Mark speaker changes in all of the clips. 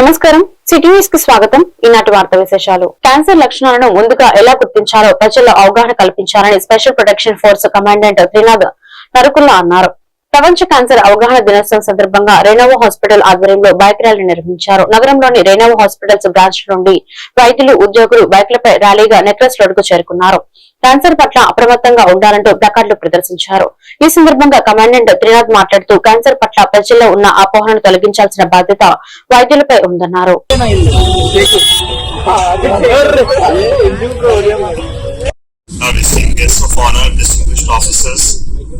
Speaker 1: నమస్కారం. సిటీ న్యూస్కి స్వాగతం. ఈనాటి వార్త విశేషాలు. క్యాన్సర్ లక్షణాలను ముందుగా ఎలా గుర్తించాలో ప్రజల్లో అవగాహన కల్పించాలని special protection force commandant Trinath Narukulla అన్నారు. ప్రపంచ క్యాన్సర్ అవగాహన దినోత్సవం సందర్భంగా రేణవ హాస్పిటల్ ఆధ్వర్యంలో బైక్ ర్యాలీ నిర్వహించారు. నగరంలోని రేణవ హాస్పిటల్స్ బ్రాంచ్ నుండి వైద్యులు ఉద్యోగులు బైక్లపై ర్యాలీగా నెక్లెస్ రోడ్కు చేరుకున్నారు. క్యాన్సర్ పట్ల అప్రమత్తంగా ఉండాలంటూ ప్లకార్డులు ప్రదర్శించారు ఈ సందర్భంగా కమాండెంట్ త్రినాథ్ మాట్లాడుతూ క్యాన్సర్ పట్ల ప్రజల్లో ఉన్న అపోహను తొలగించాల్సిన బాధ్యత వైద్యులపై ఉందన్నారు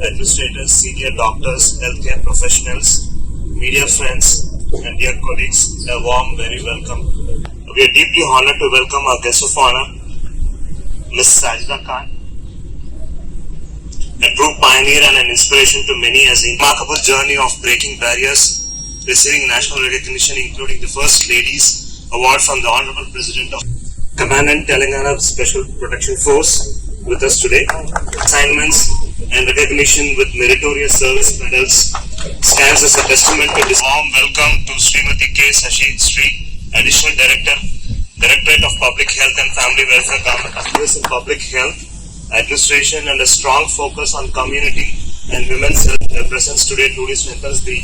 Speaker 2: administrators, senior doctors, healthcare professionals, media friends, and dear colleagues, a warm, very welcome. We are deeply honored to welcome our guest of honor, Ms. Sajida Khan, a true pioneer and an inspiration to many as a remarkable journey of breaking barriers, receiving national recognition, including the First Ladies Award from the Honorable President of Commandant Telangana Special Protection Force with us today. Assignments and recognition with meritorious service medals stands as a testament to this warm welcome to Srimati K. Sashi Sri, Additional Director, Directorate of Public Health and Family Welfare Government Affairs in Public Health Administration and a strong focus on community and women's health their presence today truly strengthens the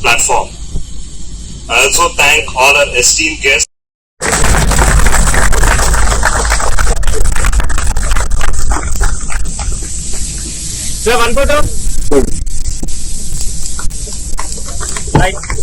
Speaker 2: platform. I also thank all our esteemed guests
Speaker 3: Sir, one photo. Right.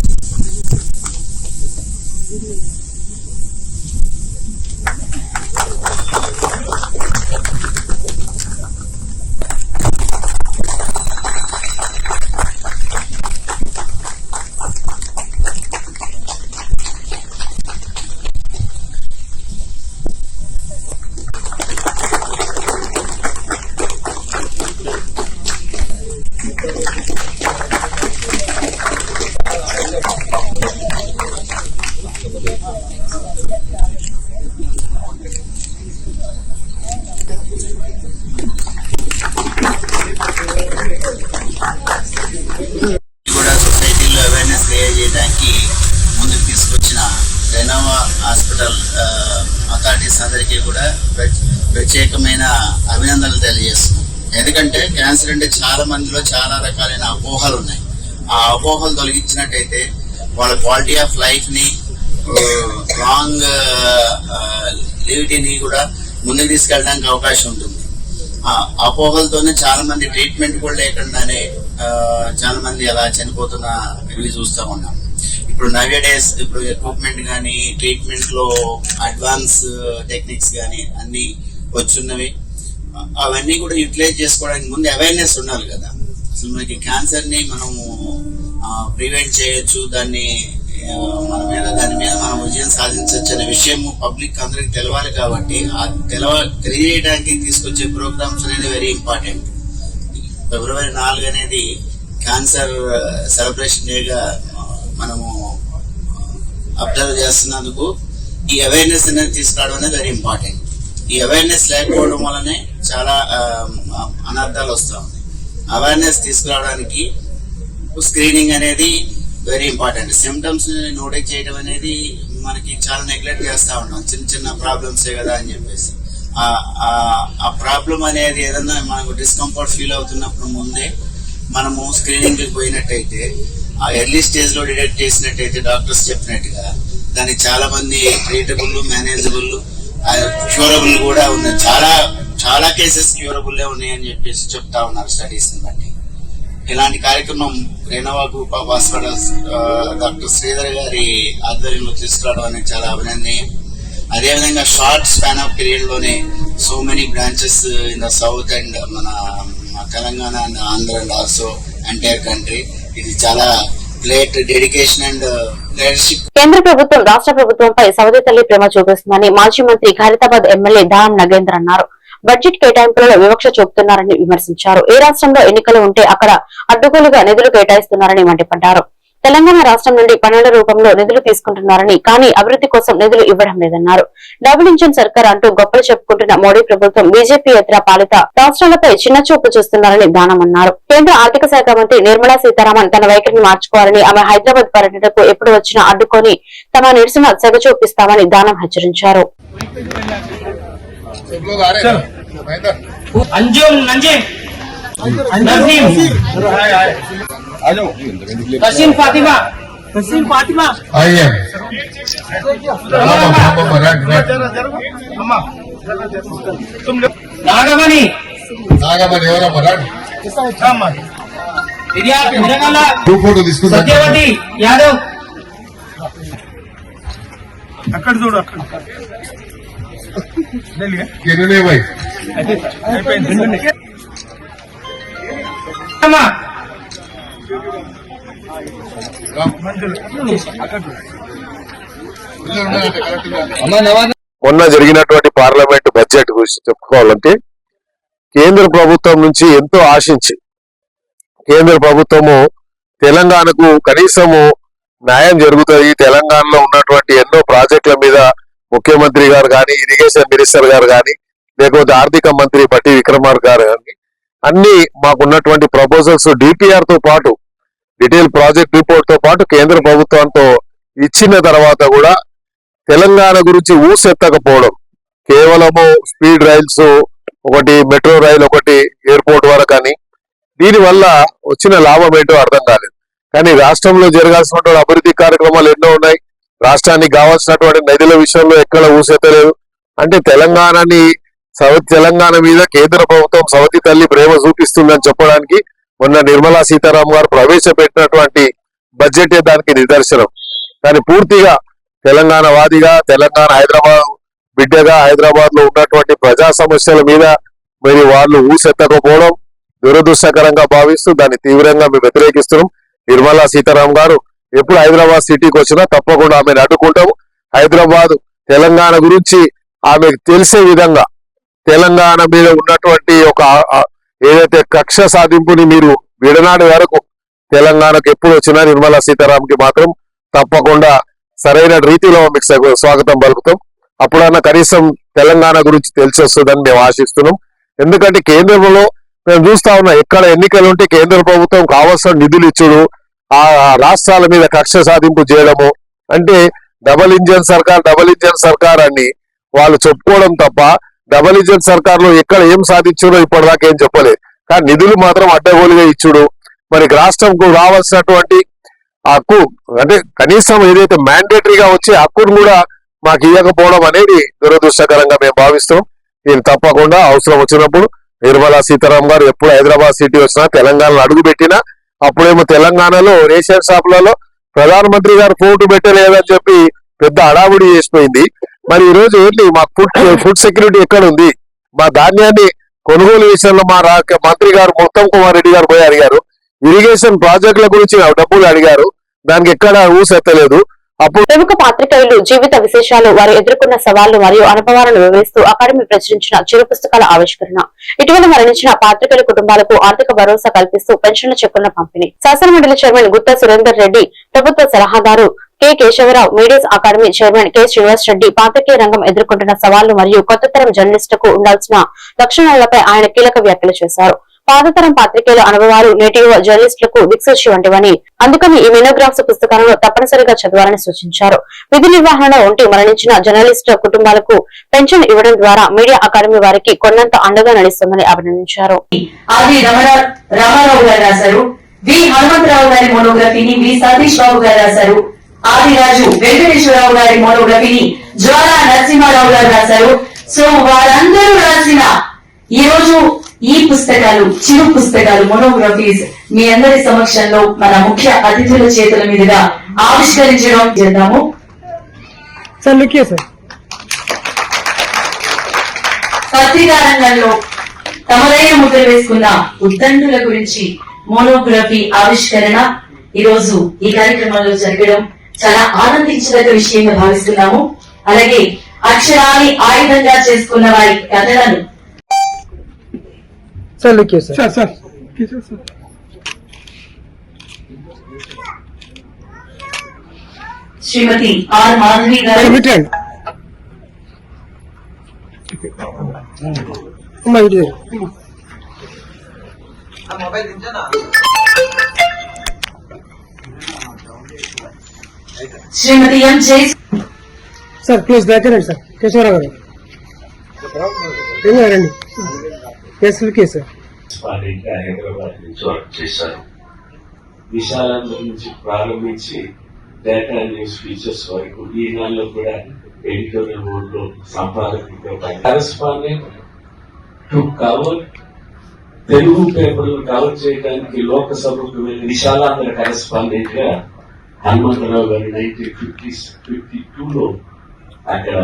Speaker 4: Cancer అంటే చాలా మందిలో చాలా రకాలైన అపోహలు ఉన్నాయి. ఆ అపోహలు తొలగించినట్టయితే వాళ్ళ క్వాలిటీ ఆఫ్ లైఫ్ని రాంగ్ లివిటీని కూడా ముందుకు తీసుకెళ్ళడానికి అవకాశం ఉంటుంది. ఆ అపోహలతోనే చాలా మంది ట్రీట్మెంట్ కూడా లేకుండానే చాలా మంది అలా చనిపోతున్న ఇవి చూస్తూ ఉన్నాం. ఇప్పుడు నవ్య డేస్ ఇప్పుడు ఎక్విప్మెంట్ కానీ ట్రీట్మెంట్లో అడ్వాన్స్ టెక్నిక్స్ కానీ అన్ని వచ్చున్నవి. అవన్నీ కూడా యూటిలైజ్ చేసుకోవడానికి ముందు అవేర్నెస్ ఉండాలి కదా. అసలు మనకి క్యాన్సర్ని మనము ప్రివెంట్ చేయొచ్చు దాన్ని మన మీద దాని మీద మనం విజయం సాధించవచ్చు అనే విషయం పబ్లిక్ అందరికి తెలవాలి కాబట్టి ఆ తెలవ తెలియడానికి తీసుకొచ్చే ప్రోగ్రామ్స్ అనేది వెరీ ఇంపార్టెంట్ ఫిబ్రవరి నాలుగు అనేది క్యాన్సర్ సెలబ్రేషన్ డేగా మనము అబ్జర్వ్ చేస్తున్నందుకు ఈ అవేర్నెస్ అనేది తీసుకురావడం అనేది వెరీ ఇంపార్టెంట్ ఈ అవేర్నెస్ లేకపోవడం వల్లనే చాలా um, అనర్థాలు వస్తూ ఉన్నాయి. అవేర్నెస్ తీసుకురావడానికి స్క్రీనింగ్ అనేది వెరీ ఇంపార్టెంట్ సిమ్టమ్స్ నోటెక్ చేయడం అనేది మనకి చాలా నెగ్లెక్ట్ చేస్తూ ఉంటాం చిన్న చిన్న ప్రాబ్లమ్స్ కదా అని చెప్పేసి. ఆ- ప్రాబ్లం అనేది ఏదన్నా మనకు డిస్కంఫర్ట్ ఫీల్ అవుతున్నప్పుడు ముందే మనము స్క్రీనింగ్కి పోయినట్టయితే ఆ ఎర్లీ స్టేజ్లో డిటెక్ట్ చేసినట్టయితే డాక్టర్స్ చెప్పినట్టుగా దానికి చాలా మంది ట్రీటబుల్ మేనేజబుల్ క్యూరబుల్ కూడా ఉన్నాయి చాలా చాలా కేసెస్ క్యూరబుల్లే ఉన్నాయని చెప్పేసి చెప్తా ఉన్నారు స్టడీస్ బట్టి. ఇలాంటి కార్యక్రమం Renova group of hospitals doctor Sridhar గారి ఆధ్వర్యంలో తీసుకురావడం అనేది చాలా అభినందనీయం. అదేవిధంగా short span of పీరియడ్లోనే so many branches in the south and మన Telangana and Andhra and also entire country. ఇది చాలా గ్రేట్ డెడికేషన్ అండ్
Speaker 1: కేంద్ర ప్రభుత్వం రాష్ట్ర ప్రభుత్వంపై సవతి తల్లి ప్రేమ చూపిస్తుందని మాజీ మంత్రి ఖైరతాబాద్ ఎమ్మెల్యే దానం నగేంద్ర అన్నారు. బడ్జెట్ కేటాయింపులలో వివక్ష చూపుతున్నారని విమర్శించారు. ఏ రాష్ట్రంలో ఎన్నికలు ఉంటే అక్కడ అడ్డుగోలుగా నిధులు కేటాయిస్తున్నారని మండిపడ్డారు. తెలంగాణ రాష్ట్రం నుండి పన్నుల రూపంలో నిధులు తీసుకుంటున్నారని కానీ అభివృద్ధి కోసం నిధులు ఇవ్వడం లేదన్నారు. డబుల్ ఇంజన్ సర్కార్ అంటూ గొప్పలు చెప్పుకుంటున్న మోడీ ప్రభుత్వం బీజేపీ ఇతర పాలిత రాష్ట్రాలపై చిన్న చూపు చూస్తున్నారని దానమన్నారు. కేంద్ర ఆర్థిక శాఖ మంత్రి నిర్మలా సీతారామన్ తన వైఖరిని మార్చుకోవాలని ఆమె హైదరాబాద్ పర్యటనకు ఎప్పుడు వచ్చినా అడ్డుకొని తమ నిరసన సెగ చూపిస్తామని దానం హెచ్చరించారు.
Speaker 3: अंजुम नंजिम नजीम
Speaker 5: आ जाओ
Speaker 3: तसीम फातिमा तसीम फातिमा
Speaker 5: आइए राइट राइट
Speaker 3: నాగమణి
Speaker 5: నాగమని ఎవరమ్మా రండి
Speaker 3: ఇరియా మిరగాల
Speaker 5: టూ ఫోటో తీసుకుందాం
Speaker 3: సత్యవతి యాదవ్
Speaker 6: అక్కడ చూడు అక్కడ
Speaker 5: కిరణే
Speaker 7: మొన్న జరిగినటువంటి పార్లమెంట్ బడ్జెట్ గురించి చెప్పుకోవాలంటే కేంద్ర ప్రభుత్వం నుంచి ఎంతో ఆశించి కేంద్ర ప్రభుత్వము తెలంగాణకు కనీసము న్యాయం జరుగుతుంది. తెలంగాణలో ఉన్నటువంటి ఎన్నో ప్రాజెక్టుల మీద ముఖ్యమంత్రి గారు కానీ ఇరిగేషన్ మినిస్టర్ గారు కానీ లేకపోతే ఆర్థిక మంత్రి బట్టి విక్రమార్ గారు కానీ అన్ని మాకున్నటువంటి ప్రపోజల్స్ డిపిఆర్తో పాటు డీటెయిల్ ప్రాజెక్ట్ రిపోర్ట్తో పాటు కేంద్ర ప్రభుత్వంతో ఇచ్చిన తర్వాత కూడా తెలంగాణ గురించి ఊసెత్తకపోవడం. కేవలము స్పీడ్ రైల్స్ ఒకటి మెట్రో రైల్ ఒకటి ఎయిర్పోర్ట్ వరకు అని దీనివల్ల వచ్చిన లాభం ఏంటో అర్థం కాలేదు. కానీ రాష్ట్రంలో జరగాల్సినటువంటి అభివృద్ధి కార్యక్రమాలు ఎన్నో ఉన్నాయి. రాష్ట్రానికి కావాల్సినటువంటి నదుల విషయంలో ఎక్కడ ఊసెత్తలేదు. అంటే తెలంగాణని సౌత్ తెలంగాణ మీద కేంద్ర ప్రభుత్వం సవతి తల్లి ప్రేమ చూపిస్తుందని చెప్పడానికి మొన్న నిర్మలా సీతారాం గారు ప్రవేశపెట్టినటువంటి బడ్జెటే దానికి నిదర్శనం. కానీ పూర్తిగా తెలంగాణ వాదిగా తెలంగాణ హైదరాబాద్ బిడ్డగా హైదరాబాద్లో ఉన్నటువంటి ప్రజా సమస్యల మీద మరి వాళ్ళు ఊసెత్తకపోవడం దురదృష్టకరంగా భావిస్తూ దాన్ని తీవ్రంగా మేము వ్యతిరేకిస్తున్నాం. నిర్మలా సీతారాం గారు ఎప్పుడు హైదరాబాద్ సిటీకి వచ్చినా తప్పకుండా ఆమెను అడ్డుకుంటాం హైదరాబాద్ తెలంగాణ గురించి ఆమెకు తెలిసే విధంగా తెలంగాణ మీద ఉన్నటువంటి ఒక ఏదైతే కక్ష సాధింపుని మీరు విడనాడు వరకు తెలంగాణకు ఎప్పుడు వచ్చినా నిర్మలా సీతారాంకి మాత్రం తప్పకుండా సరైన రీతిలో మీకు స్వాగతం పలుకుతాం. అప్పుడన్నా కనీసం తెలంగాణ గురించి తెలిసి వస్తుందని మేము ఆశిస్తున్నాం. ఎందుకంటే కేంద్రంలో మేము చూస్తా ఉన్నాం ఎక్కడ ఎన్నికలు ఉంటే కేంద్ర ప్రభుత్వం కావాల్సిన నిధులు ఇచ్చుడు ఆ రాష్ట్రాల మీద కక్ష సాధింపు చేయడము అంటే డబల్ ఇంజన్ సర్కార్ డబల్ ఇంజన్ సర్కార్ అని వాళ్ళు చెప్పుకోవడం తప్ప డబల్ ఇంజన్ సర్కార్లో ఎక్కడ ఏం సాధించారో ఇప్పటిదాకా ఏం చెప్పలేదు. కానీ నిధులు మాత్రం అడ్డగోలుగా ఇచ్చుడు. మరి రాష్ట్రంకు రావాల్సినటువంటి హక్కు అంటే కనీసం ఏదైతే మ్యాండేటరీగా వచ్చే హక్కును కూడా మాకు ఇవ్వకపోవడం అనేది దురదృష్టకరంగా మేము భావిస్తాం. దీన్ని తప్పకుండా అవసరం వచ్చినప్పుడు నిర్మలా సీతారాం గారు ఎప్పుడు హైదరాబాద్ సిటీ వచ్చినా తెలంగాణలో అడుగుపెట్టినా అప్పుడేమో తెలంగాణలో రేషన్ షాపులలో ప్రధానమంత్రి గారు ఫోటో పెట్టలేదని చెప్పి పెద్ద హడావుడి చేసిపోయింది. మరి ఈ రోజు ఏంటి? మా ఫుడ్ ఫుడ్ సెక్యూరిటీ ఎక్కడ ఉంది మా ధాన్యాన్ని కొనుగోలు విషయంలో మా రా- మంత్రి గారు మొత్తం కుమార్ రెడ్డి గారు పోయి అడిగారు. ఇరిగేషన్ ప్రాజెక్టుల గురించి డబ్బులు అడిగారు. దానికి ఎక్కడ ఊసెత్తలేదు. అప్పుడు
Speaker 1: ప్రముఖ పాత్రికేయులు జీవిత విశేషాలు వారు ఎదుర్కొన్న సవాళ్ళు మరియు అనుభవాలను వివరిస్తూ అకాడమీ ప్రచురించిన చిరు పుస్తకాల ఆవిష్కరణ. ఇటీవల మరణించిన పాత్రికేయుల కుటుంబాలకు ఆర్థిక భరోసా కల్పిస్తూ పెన్షన్ల చెక్కుల పంపిణీ. శాసనమండలి చైర్మన్ గుత్తా సురేందర్ రెడ్డి ప్రభుత్వ సలహాదారు K Keshava Rao media's academy chairman K Srinivas Reddy పాత్రికేయ రంగం ఎదుర్కొంటున్న సవాళ్ళు మరియు కొత్త తరం జర్నలిస్టులకు ఉండాల్సిన లక్షణాలపై ఆయన కీలక వ్యాఖ్యలు చేశారు. పాతతరం పాత్రికేయుల అనుభవాలు నేటి యువ జర్నలిస్టులకు దిక్సూచి వంటివని. అందుకని ఈ మెనోగ్రాఫ్స్ పుస్తకాలను తప్పనిసరిగా చదవాలని సూచించారు. విధి నిర్వహణలో ఉంటే మరణించిన జర్నలిస్ట్ కుటుంబాలకు పెన్షన్ ఇవ్వడం ద్వారా మీడియా అకాడమీ వారికి కొన్నంత అండగా నడుస్తుందని అభినందించారు.
Speaker 8: రాశారు. వి హనుమంతరావు గారి మోనోగ్రఫీని వి సతీష్ బాబు గారు రాశారు. ఆదిరాజు వెంకటేశ్వరరావు గారి మోనోగ్రఫీని జ్వాలా నరసింహారావు గారు రాశారు. సో వారందరూ రాసిన ఈ రోజు ఈ పుస్తకాలు చిరు పుస్తకాలు మోనోగ్రఫీస్ మీ అందరి సమక్షంలో మన ముఖ్య అతిథుల చేతుల మీదుగా ఆవిష్కరించడం చేద్దాము.
Speaker 6: సార్ లుకియే సార్.
Speaker 8: పత్రికా రంగంలో తమదైన ముద్ర వేసుకున్న ఉద్దండుల గురించి మోనోగ్రఫీ ఆవిష్కరణ ఈ రోజు ఈ కార్యక్రమంలో జరగడం చాలా ఆనందించదగ్గ విషయంగా భావిస్తున్నాము. అలాగే అక్షరాన్ని ఆయుధంగా చేసుకున్న వారి కథలను
Speaker 6: sir లుకియే sir sir sir
Speaker 8: Srimathi R Madhavi గారు
Speaker 6: పెట్టండి అమ్మా ఇది
Speaker 8: Srimathi M Jaya
Speaker 6: sir please దగ్గరండి sir Keshava Rao గారు ఏం రండి కేసులకే సార్
Speaker 9: హైదరాబాద్ నుంచి వర్క్ చేశారు. విశాలాంధ్ర నుంచి ప్రారంభించి డేటా న్యూస్ ఫీచర్స్ వరకు ఈ నెలలో కూడా ఎడిటోరియల్ బోర్డ్లో సంపాదకుడిగా కరెస్పాండెంట్ టు కవర్ తెలుగు పేపర్లు కవర్ చేయడానికి లోకసభకు వెళ్ళి విశాలాంధ్ర కరెస్పాండెంట్గా హనుమంతరావు గారు నైన్టీన్ ఫిఫ్టీ ఫిఫ్టీ టూ లో అక్కడ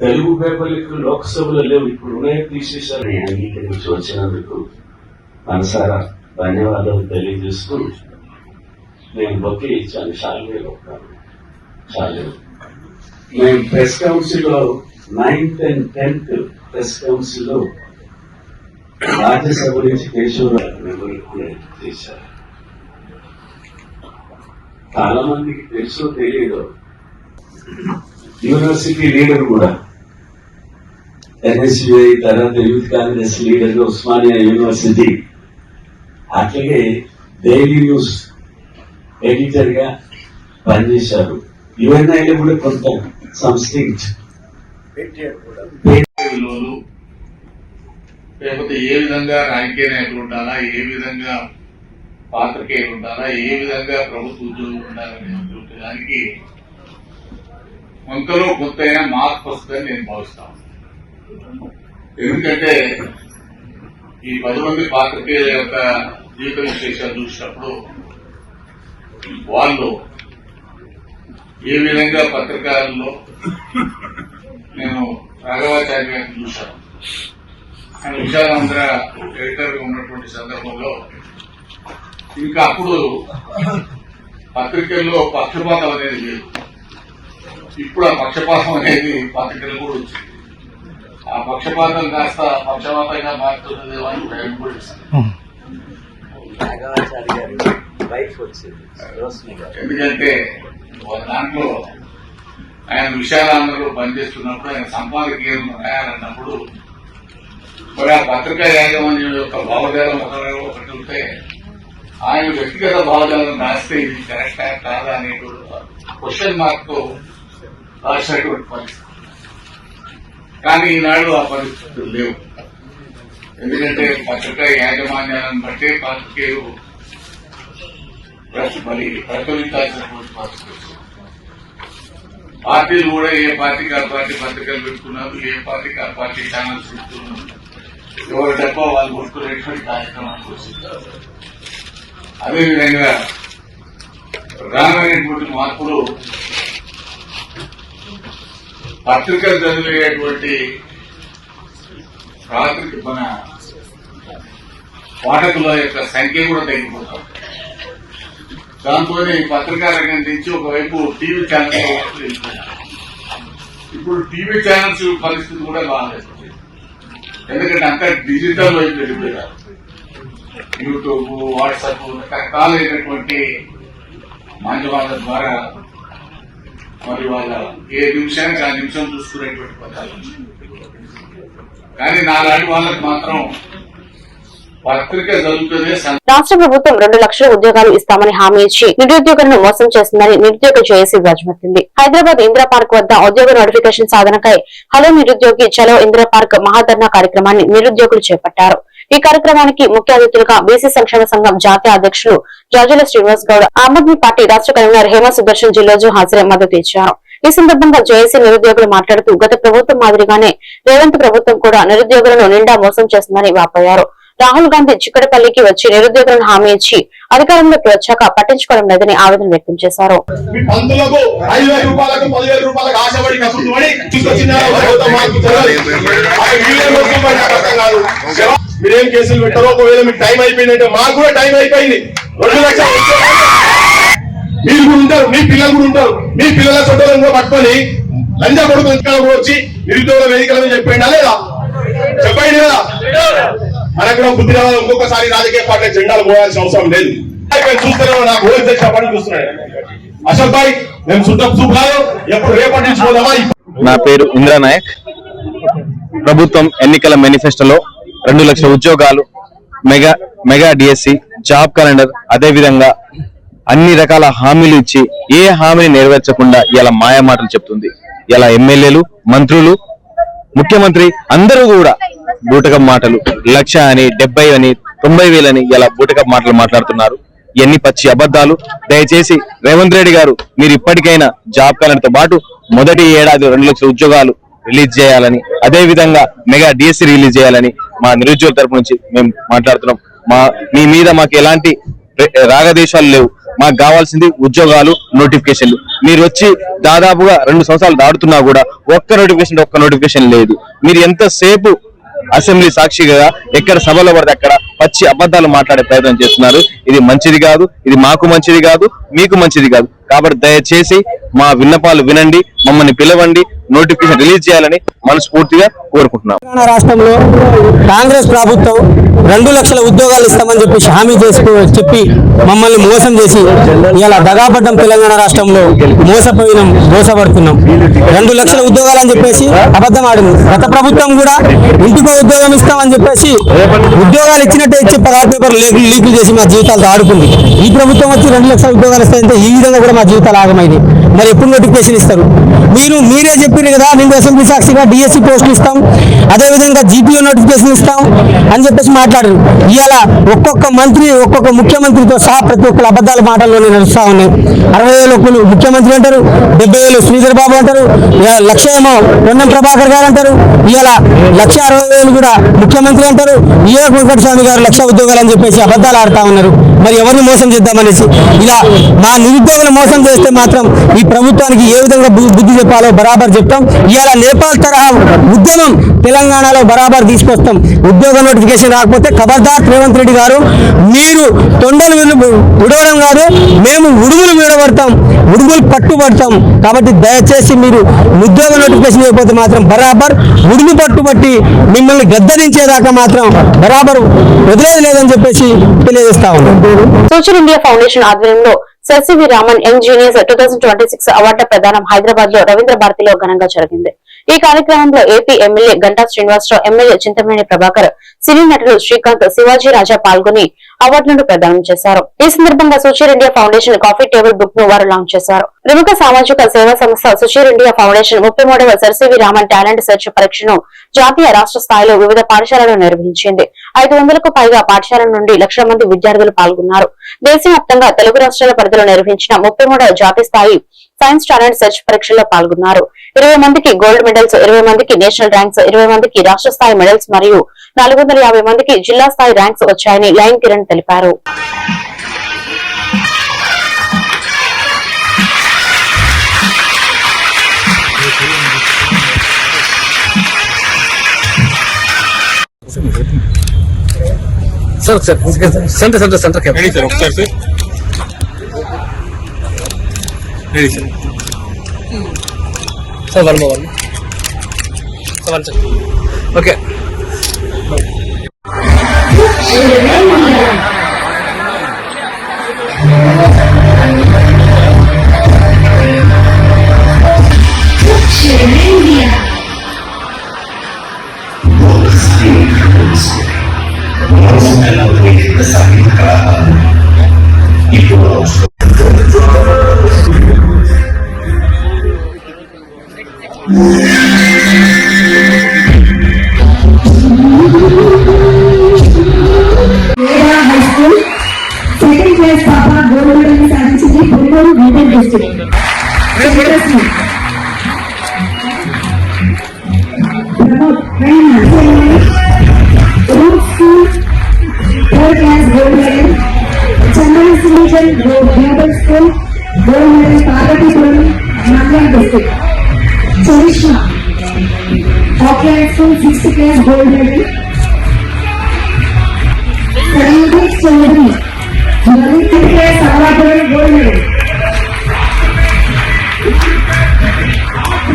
Speaker 9: తెలుగు పేపర్లకు లోక్సభలో లేవు ఇప్పుడు ఉన్నాయి తీసేశారు. అంగీకరించి వచ్చినందుకు మనసారా ధన్యవాదాలు తెలియజేస్తూ నేను బొకే ఇచ్చాను షాల్వేలో షాల్వే మేము ప్రెస్ కౌన్సిల్లో నైన్త్ అండ్ టెన్త్ ప్రెస్ కౌన్సిల్లో రాజ్యసభ నుంచి కేశవరావు మెంబర్ కూడా చేశారు చాలా మందికి తెలుసో తెలియదు యూనివర్సిటీ లీడర్ కూడా. ఎన్ఎస్యుఐ తర్వాత youth congress leader Osmania university అట్లాగే డైలీ న్యూస్ ఎడిటర్గా పనిచేశారు. యుఎన్ఐలో కూడా. కొంత సంస్టింగ్
Speaker 10: లోను లేకపోతే ఏ విధంగా రాజకీయ నాయకులు ఉండాలా ఏ విధంగా పాత్రికేయులు ఉండాలా ఏ విధంగా ప్రభుత్వ ఉద్యోగులు ఉండాలనేటువంటి దానికి కొంతలో కొంతైనా మార్పు వస్తుందని నేను భావిస్తాను ఎందుకంటే ఈ పది మంది పాత్రికేయుల యొక్క జీవిత విశేషాలు చూసినప్పుడు వాళ్ళు ఏ విధంగా పత్రికల్లో నేను రాఘవాచార్య గారిని చూశాను. ఆయన విశాలాంధ్ర ఎడిటర్గా ఉన్నటువంటి సందర్భంలో ఇంకా అప్పుడు పత్రికల్లో పక్షపాతం అనేది లేదు. ఇప్పుడు ఆ పక్షపాతం అనేది పత్రికలు కూడా వచ్చింది. ఆ పక్షపాతం కాస్త పక్షపాతంగా మారుతున్నది అని భయం కూడా. ఎందుకంటే ఒక దాంట్లో ఆయన విశాలాంధ్రలో పనిచేస్తున్నప్పుడు ఆయన సంపాదకీయం రాయాలన్నప్పుడు మరి ఆ పత్రికా యాజమాన్యం యొక్క భావజాలం ఒకటి ఉంటే ఆయన వ్యక్తిగత భావజాలం రాస్తే ఇది కరెక్టా కాదా అనేటువంటి క్వశ్చన్ మార్క్తో రాసినటువంటి పరిస్థితి కానీ ఈనాడు ఆ పరిస్థితులు లేవు ఎందుకంటే పత్రికా యాజమాన్యాలను బట్టే పాత్రికేయులు ప్రతి- మరి ప్రతిఫలించాల్సినటువంటి పరిస్థితి వచ్చింది. పార్టీలు కూడా ఏ పార్టీకి ఆ పార్టీ పత్రికలు పెట్టుకున్నారు ఏ పార్టీకి ఆ పార్టీ ఛానల్స్ పెట్టుకున్నారు ఎవరి డబ్బా వాళ్ళు కొట్టుకునేటువంటి కార్యక్రమానికి వచ్చింది అదేవిధంగా ప్రధానమైనటువంటి మార్పులు పత్రికలు చదివేటువంటి రాత్రికి మన పాఠకుల యొక్క సంఖ్య కూడా తగ్గిపోతాం. దాంతో పత్రికా రంగం నుంచి ఒకవైపు టీవీ ఛానల్స్ ఇప్పుడు టీవీ ఛానల్స్ పరిస్థితి కూడా బాగాలేదు. ఎందుకంటే అంతా డిజిటల్ వైపు వెళ్ళిపోయారు. యూట్యూబ్ వాట్సాప్ రకరకాలైనటువంటి మాధ్యమాల ద్వారా మరి వాళ్ళ ఏ నిమిషానికి ఆ నిమిషం చూసుకునేటువంటి పదాలు. కానీ నాలాంటి వాళ్ళకి మాత్రం
Speaker 1: రాష్ట్ర ప్రభుత్వం రెండు లక్షల ఉద్యోగాలు ఇస్తామని హామీ ఇచ్చి నిరుద్యోగులను మోసం చేస్తుందని నిరుద్యోగ జేఏసీ ధ్వజమెత్తింది హైదరాబాద్ ఇందిరా పార్క్ వద్ద ఉద్యోగ నోటిఫికేషన్ సాధనకై హలో నిరుద్యోగి చలో ఇందిరా పార్క్ మహాధర్నా కార్యక్రమాన్ని నిరుద్యోగులు చేపట్టారు. ఈ కార్యక్రమానికి ముఖ్య అతిథులుగా బీసీ సంక్షేమ సంఘం జాతీయ అధ్యక్షులు జాజుల శ్రీనివాస్ గౌడ్ ఆమ్ ఆద్మీ పార్టీ రాష్ట్ర కన్వీనర్ హేమ సుదర్శన్ జిల్లాజు హాజరై మద్దతు ఇచ్చారు. ఈ సందర్భంగా జేఏసీ నిరుద్యోగులు మాట్లాడుతూ గత ప్రభుత్వం మాదిరిగానే రేవంత్ ప్రభుత్వం కూడా నిరుద్యోగులను నిండా మోసం చేస్తుందని వాపోయారు. రాహుల్ గాంధీ చిక్కడపల్లికి వచ్చి నిరుద్యోగులను హామీ ఇచ్చి అధికారంలోకి వచ్చాక పట్టించుకోవడం లేదని ఆవేదన వ్యక్తం చేశారు.
Speaker 11: మీరేం కేసులు పెట్టారో ఒకవేళ మీకు టైం అయిపోయిందంటే మాకు కూడా టైం అయిపోయింది. రెండు లక్షలు మీరు కూడా ఉంటారు మీ పిల్లలు కూడా ఉంటారు. మీ పిల్లల చుట్టాలను కూడా పట్టుకొని లంజా కొడుకు వచ్చి నిరుద్యోగ వేదికల మీద చెప్పండి లేదా? చెప్పండి కదా మనకు కూడా బుద్ధి రావాలి ఇంకొకసారి రాజకీయ పార్టీ జెండాలు పోయాల్సిన అవసరం లేదు. అయిపోయి చూస్తేనే నాకు ఓటు తెచ్చిన పని చూస్తున్నాడు. అశోక్ భాయ్ మేము సుట్టం చూపు ఎప్పుడు రేపటి నుంచి
Speaker 12: నా పేరు ఇంద్రా నాయక్. ప్రభుత్వం ఎన్నికల మేనిఫెస్టోలో రెండు లక్షల ఉద్యోగాలు mega mega DSC job calendar అదే విధంగా అన్ని రకాల హామీలు ఇచ్చి ఏ హామీని నెరవేర్చకుండా ఇలా మాయ మాటలు చెప్తుంది. ఇలా ఎమ్మెల్యేలు మంత్రులు ముఖ్యమంత్రి అందరూ కూడా బూటకం మాటలు లక్ష అని డెబ్బై అని తొంభై వేలని ఇలా బూటకం మాటలు మాట్లాడుతున్నారు. ఎన్ని పచ్చి అబద్ధాలు. దయచేసి రేవంత్ రెడ్డి గారు మీరు ఇప్పటికైనా జాబ్ క్యాలెండర్తో పాటు మొదటి ఏడాది రెండు లక్షల ఉద్యోగాలు రిలీజ్ చేయాలని అదే విధంగా మెగా డిఎస్సి రిలీజ్ చేయాలని మా నిరుద్యోగుల తరపు నుంచి మేము మాట్లాడుతున్నాం. మా మీ మీద మాకు ఎలాంటి రాగదేశాలు లేవు. మాకు కావాల్సింది ఉద్యోగాలు నోటిఫికేషన్లు. మీరు వచ్చి దాదాపుగా రెండు సంవత్సరాలు దాటుతున్నా కూడా ఒక్క నోటిఫికేషన్ ఒక్క నోటిఫికేషన్ లేదు. మీరు ఎంతసేపు అసెంబ్లీ సాక్షిగా ఎక్కడ సభలో పడితే అక్కడ పచ్చి అబద్ధాలు మాట్లాడే ప్రయత్నం చేస్తున్నారు. ఇది మంచిది కాదు ఇది మాకు మంచిది కాదు మీకు మంచిది కాదు. కాబట్టి దయచేసి మా విన్నపాలు వినండి మమ్మల్ని పిలవండి నోటిఫికేషన్ రిలీజ్ చేయాలని మనస్ఫూర్తిగా కోరుకుంటున్నాం.
Speaker 6: తెలంగాణ రాష్ట్రంలో కాంగ్రెస్ ప్రభుత్వం రెండు లక్షల ఉద్యోగాలు ఇస్తామని చెప్పి హామీ చేసుకో చెప్పి మమ్మల్ని మోసం చేసి ఇలా దగాపడ్డం తెలంగాణ రాష్ట్రంలో మోసపోయినాం మోసపడుతున్నాం. రెండు లక్షల ఉద్యోగాలు అని చెప్పేసి అబద్ధం ఆడింది. గత ప్రభుత్వం కూడా ఇంటికో ఉద్యోగం ఇస్తామని చెప్పేసి ఉద్యోగాలు ఇచ్చిన ఇచ్చినట్టే ఇచ్చి పదహారు పేపర్ లీకులు చేసి మా జీవితాలతో ఆడుకుంది ఈ ప్రభుత్వం వచ్చి రెండు లక్షల ఉద్యోగాలు ఇస్తాయంటే ఈ విధంగా కూడా మా జీవితాలు ఆగమైంది మరి ఎప్పుడు నోటిఫికేషన్ ఇస్తారు? మీరు మీరే చెప్పారు కదా మేము అసెంబ్లీ సాక్షిగా డిఎస్సి పోస్టులు ఇస్తాం. అదే విధంగా జీపీఓ నోటిఫికేషన్ ఇస్తాం అని చెప్పేసి మాట్లాడారు. ఇవాళ ఒక్కొక్క మంత్రి ఒక్కొక్క ముఖ్యమంత్రితో సహా ప్రతి ఒక్కరు అబద్ధాల మాటల్లోనే నడుస్తూ ఉన్నాయి. అరవై వేలు ఒక్కరు ముఖ్యమంత్రి అంటారు డెబ్బై వేలు శ్రీధర్ బాబు అంటారు లక్ష ఏమో పొన్నం ప్రభాకర్ గారు అంటారు ఇవాళ లక్ష అరవై వేలు కూడా ముఖ్యమంత్రి అంటారు ఏ వెంకటస్వామి గారు గారు లక్ష ఉద్యోగాలు అని చెప్పేసి అబద్ధాలు ఆడుతా ఉన్నారు. మరి ఎవరిని మోసం చేద్దామనేసి? ఇలా మా నిరుద్యోగులు మోసం చేస్తే మాత్రం ఈ ప్రభుత్వానికి ఏ విధంగా బుద్ధి చెప్పాలో బరాబర్ చెప్తాం. ఇవాళ నేపాల్ తరహా ఉద్యమం తెలంగాణలో బరాబర్ తీసుకొస్తాం. ఉద్యోగ నోటిఫికేషన్ రాకపోతే ఖబర్దార్ రేవంత్ రెడ్డి గారు మీరు తొండలు విడు- విడవడం కాదు మేము ఉడుగులు విడబడతాం ఉడుగులు పట్టుబడతాం. కాబట్టి దయచేసి మీరు ఉద్యోగ నోటిఫికేషన్ ఇవ్వకపోతే మాత్రం బరాబర్ ఉడుగు పట్టుబట్టి మిమ్మల్ని గద్దరించేదాకా మాత్రం బరాబర్ వదిలేదు లేదని చెప్పేసి తెలియజేస్తా ఉన్నాం.
Speaker 1: సోషల్ ఇండియా ఫౌండేషన్ ఆధ్వర్యంలో sir CV Raman young genius two thousand twenty six అవార్డుల ప్రదానం హైదరాబాద్లో రవీంద్ర భారతిలో ఘనంగా జరిగింది. ఈ కార్యక్రమంలో AP MLA Ganta Srinivasa Rao MLA Chintamaneni Prabhakar cine నటుడు శ్రీకాంత్ శివాజీ రాజా పాల్గొని అవార్డులను ప్రదానం చేశారు. ఈ సందర్భంగా Sucheer India foundation coffee table బుక్ను వారు లాంచ్ చేశారు. ప్రముఖ సామాజిక సేవా సంస్థ సుచీర్ ఇండియా ఫౌండేషన్ ముప్పై మూడవ సరసివి రామన్ టాలెంట్ సెర్చ్ పరీక్షను జాతీయ రాష్ట్ర స్థాయిలో వివిధ పాఠశాలలో నిర్వహించింది. ఐదు వందలకు పైగా పాఠశాలల నుండి లక్షల మంది విద్యార్థులు పాల్గొన్నారు. దేశవ్యాప్తంగా తెలుగు రాష్ట్రాల పరిధిలో నిర్వహించిన ముప్పై మూడవ జాతీయ స్థాయి సైన్స్ టాలెంట్ సెర్చ్ పరీక్షల్లో పాల్గొన్నారు ఇరవై మందికి గోల్డ్ మెడల్స్ ఇరవై మందికి నేషనల్ ర్యాంక్స్ ఇరవై మందికి రాష్ట్ర స్థాయి మెడల్స్ మరియు నాలుగు వందల యాభై మందికి జిల్లా స్థాయి ర్యాంక్స్ వచ్చాయని లైన్ కిరణ్ తెలిపారు
Speaker 6: sir sir centre centre centre
Speaker 11: sir ఒకసారి sir
Speaker 6: ready sir sir one one sir one
Speaker 8: sir okay Veda second class పాప గోల్డ్ మెడల్ సాధించింది పులిగోడు medal district Pramod root school third class gold medal Chandranna Srijan global school gold medal Parvathipuram మండలం district Karishma operates from 60 class gold medal. Sandeep Chaudhary, 90 class Sarvapur gold medal.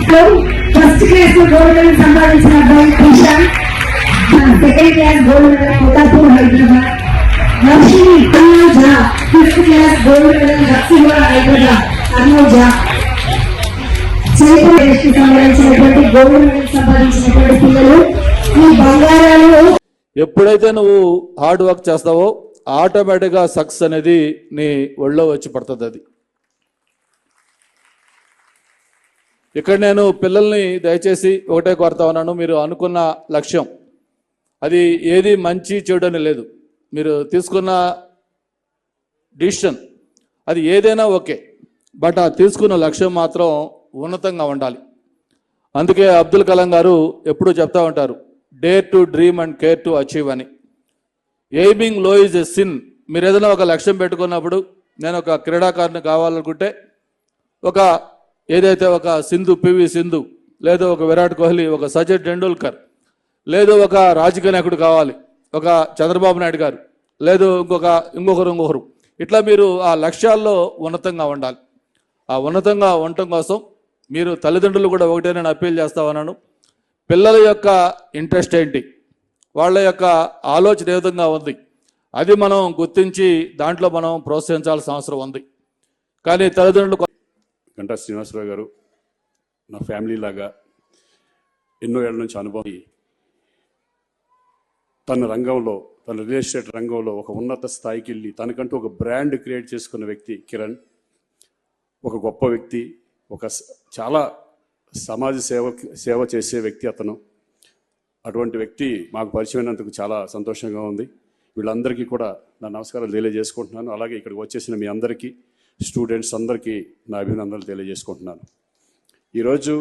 Speaker 8: So, first class में gold medal संपादित करना है Kishan, second class gold medal Kotapur Hyderabad. Rashmi Anuja, fifth class gold medal Gatsibora Hyderabad. Anuja సంబంధించినటువంటి gold సంపాదించినటువంటి పిల్లలు ఈ బంగారాలు
Speaker 13: ఎప్పుడైతే నువ్వు హార్డ్ వర్క్ చేస్తావో ఆటోమేటిక్గా సక్సెస్ అనేది నీ ఒళ్ళో వచ్చి పడుతుంది అది. ఇక్కడ నేను పిల్లల్ని దయచేసి ఒకటే కోరుతా ఉన్నాను మీరు అనుకున్న లక్ష్యం. అది ఏది మంచి చెడు అని లేదు. మీరు తీసుకున్న డిసిషన్ అది ఏదైనా ఓకే. బట్ ఆ తీసుకున్న లక్ష్యం మాత్రం ఉన్నతంగా ఉండాలి. అందుకే అబ్దుల్ కలాం గారు ఎప్పుడూ చెప్తా ఉంటారు dare to dream and care to achieve అని. ఎయిమింగ్లో ఇస్ ఎ సిన్ మీరు ఏదైనా ఒక లక్ష్యం పెట్టుకున్నప్పుడు నేను ఒక క్రీడాకారుని కావాలనుకుంటే ఒక ఏదైతే ఒక సింధు పివి సింధు లేదా ఒక విరాట్ కోహ్లీ ఒక సచిన్ టెండూల్కర్ లేదు ఒక రాజకీయ నాయకుడు కావాలి ఒక చంద్రబాబు నాయుడు గారు లేదు ఇంకొక ఇంకొకరు ఇంకొకరు. ఇట్లా మీరు ఆ లక్ష్యాల్లో ఉన్నతంగా ఉండాలి. ఆ ఉన్నతంగా ఉండటం కోసం మీరు తల్లిదండ్రులు కూడా ఒకటే నేను అప్పీల్ చేస్తా ఉన్నాను. పిల్లల యొక్క ఇంట్రెస్ట్ ఏంటి? వాళ్ళ యొక్క ఆలోచన ఏ విధంగా ఉంది? అది మనం గుర్తించి దాంట్లో మనం ప్రోత్సహించాల్సిన అవసరం ఉంది. కానీ తల్లిదండ్రులు
Speaker 14: గంటా శ్రీనివాసరావు గారు నా ఫ్యామిలీ లాగా ఎన్నో ఏళ్ళ నుంచి అనుభవం తన రంగంలో తన రియల్ ఎస్టేట్ రంగంలో ఒక ఉన్నత స్థాయికి వెళ్ళి తనకంటూ ఒక బ్రాండ్ క్రియేట్ చేసుకున్న వ్యక్తి కిరణ్ ఒక గొప్ప వ్యక్తి ఒక చాలా సమాజ సేవ సేవ చేసే వ్యక్తి అతను. అటువంటి వ్యక్తి మాకు పరిచయమైనందుకు చాలా సంతోషంగా ఉంది. వీళ్ళందరికీ కూడా నా నమస్కారాలు తెలియజేసుకుంటున్నాను. అలాగే ఇక్కడికి వచ్చేసిన మీ అందరికీ స్టూడెంట్స్ అందరికీ నా అభినందనలు తెలియజేసుకుంటున్నాను. ఈరోజు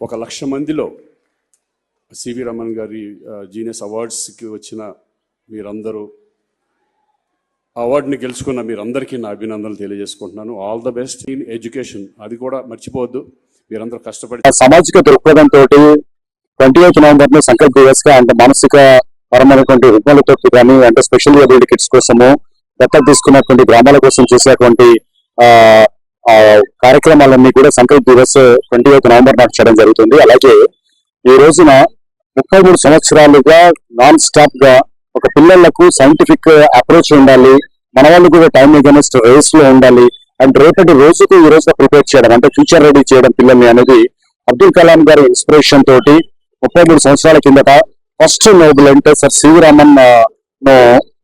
Speaker 14: ఒక లక్ష మందిలో సివి రమణ్ గారి జీనియస్ అవార్డ్స్కి వచ్చిన మీరందరూ అవార్డుని గెలుచుకున్న మీరందరికీ నా అభినందనలు తెలియజేసుకుంటున్నాను. All the best in education అది కూడా మర్చిపోవద్దు. మీరందరూ కష్టపడి
Speaker 15: సామాజిక దృక్పథంతో ట్వంటీ ఎయిత్ నవంబర్ని సంకల్ప దివస్గా అంటే మానసిక పరమైనటువంటి రుగ్మలతో కానీ అంటే స్పెషల్ ఎబిలిటీ కిడ్స్ కోసము దత్తత తీసుకున్నటువంటి గ్రామాల కోసం చేసేటువంటి ఆ కార్యక్రమాలన్నీ కూడా సంకల్ప దివస్ ట్వంటీ ఎయిత్ నవంబర్ నాడు చేయడం జరుగుతుంది. అలాగే ఈ రోజున ముప్పై మూడు సంవత్సరాలుగా నాన్ స్టాప్గా ఒక పిల్లలకు సైంటిఫిక్ అప్రోచ్ ఉండాలి. మన వాళ్ళు కూడా టైం అగెనిస్ట్ రేస్లో ఉండాలి. అండ్ రేపటి రోజుకు ఈ రోజు ప్రిపేర్ చేయడం అంటే ఫ్యూచర్ రెడీ చేయడం పిల్లల్ని అనేది అబ్దుల్ కలాం గారి ఇన్స్పిరేషన్ తోటి ముప్పై మూడు సంవత్సరాల కిందట ఫస్ట్ నోబుల్ అంటే సార్ సివి రామన్ను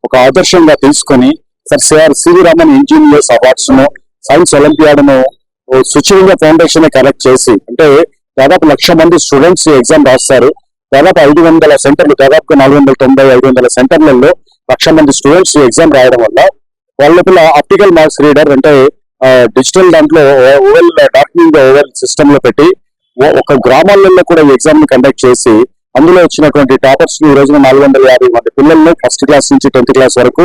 Speaker 15: ఒక ఆదర్శంగా తీసుకొని sir CR CV Raman engineers అవార్డ్స్ను science ఒలింపియాడ్ను ఓ ఫౌండేషన్ కలెక్ట్ చేసి అంటే దాదాపు లక్ష మంది స్టూడెంట్స్ ఎగ్జామ్ రాస్తారు. దాదాపు ఐదు వందల సెంటర్లు దాదాపు నాలుగు వందల తొంభై ఐదు వందల సెంటర్లలో లక్ష మంది స్టూడెంట్స్ ఎగ్జామ్ రాయడం వల్ల వాళ్ళ లోపల ఆప్టికల్ మార్క్స్ రీడర్ అంటే డిజిటల్ దాంట్లో ఓవెల్ డాక్యుమెంట్ ఓవెల్ సిస్టమ్లో పెట్టి ఒక గ్రామాలలో కూడా ఈ ఎగ్జామ్ని కండక్ట్ చేసి అందులో వచ్చినటువంటి టాపర్స్ ఈ రోజున నాలుగు వందల యాభై మంది పిల్లల్ని ఫస్ట్ క్లాస్ నుంచి టెన్త్ క్లాస్ వరకు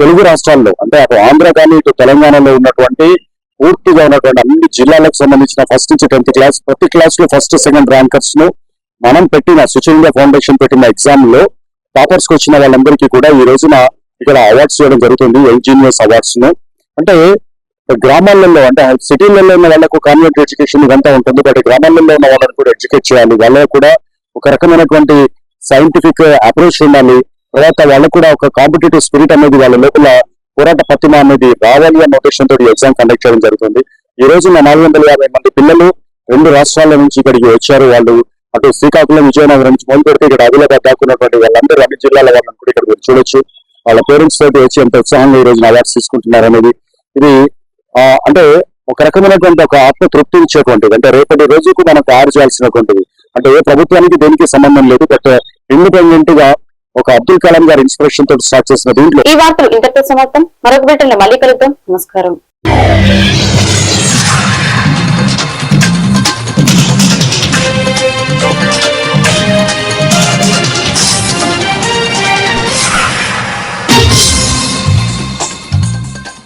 Speaker 15: తెలుగు రాష్ట్రాల్లో అంటే అటు ఆంధ్ర కానీ ఇటు తెలంగాణలో ఉన్నటువంటి పూర్తిగా ఉన్నటువంటి అన్ని జిల్లాలకు సంబంధించిన ఫస్ట్ నుంచి టెన్త్ క్లాస్ ప్రతి క్లాస్లో ఫస్ట్ సెకండ్ ర్యాంకర్స్ను మనం పెట్టిన సుచీంద్ర ఫౌండేషన్ పెట్టిన ఎగ్జామ్లో టాపర్స్కి వచ్చిన వాళ్ళందరికీ కూడా ఈ రోజున ఇక్కడ అవార్డ్స్ ఇవ్వడం జరుగుతుంది ఇంజనీర్స్ అవార్డ్స్ను. అంటే గ్రామాలలో అంటే సిటీలలో ఉన్న వాళ్ళకు కాన్వెంట్ ఎడ్యుకేషన్ ఇదంతా ఉంటుంది. బట్ గ్రామాలలో ఉన్న వాళ్ళని కూడా ఎడ్యుకేట్ చేయాలి. వాళ్ళకు కూడా ఒక రకమైనటువంటి సైంటిఫిక్ అప్రోచ్ ఉండాలి. తర్వాత వాళ్ళకు కూడా ఒక కాంపిటేటివ్ స్పిరిట్ అనేది వాళ్ళ లోపల పోరాట పత్తిమ అనేది రావాలి అన్న ఉద్దేశంతో ఎగ్జామ్ కండక్ట్ చేయడం జరుగుతుంది. ఈ రోజు నాలుగు వందల యాభై మంది పిల్లలు రెండు రాష్ట్రాల నుంచి ఇక్కడికి వచ్చారు. వాళ్ళు అటు శ్రీకాకుళం విజయనగరం నుంచి మొదలు పెడితే ఇక్కడ ఆదిలాబాద్ దాక్కున్నటువంటి వాళ్ళందరూ అన్ని జిల్లాల వాళ్ళని కూడా ఇక్కడ మీరు చూడొచ్చు. వాళ్ళ పేరెంట్స్ తోటి వచ్చి ఎంత ఉత్సాహంగా ఈ రోజు అవార్డ్స్ తీసుకుంటున్నారు అనేది ఇది అంటే ఒక రకమైనటువంటి ఒక ఆత్మ తృప్తి ఇచ్చేటువంటిది. అంటే రేపటి రోజుకు మనం తయారు చేయాల్సినటువంటిది. అంటే ఏ ప్రభుత్వానికి దేనికి సంబంధం లేదు బట్ ఇండిపెండెంట్గా ఒక అబ్దుల్ కలాం గారి ఇన్స్పిరేషన్ తోటి స్టార్ట్ చేసిన దీంట్లో
Speaker 1: ఈ వార్తలు ఇంతటితో సమాప్తం. మరొక బిడ్డలో మళ్ళీ కలుద్దాం. నమస్కారం.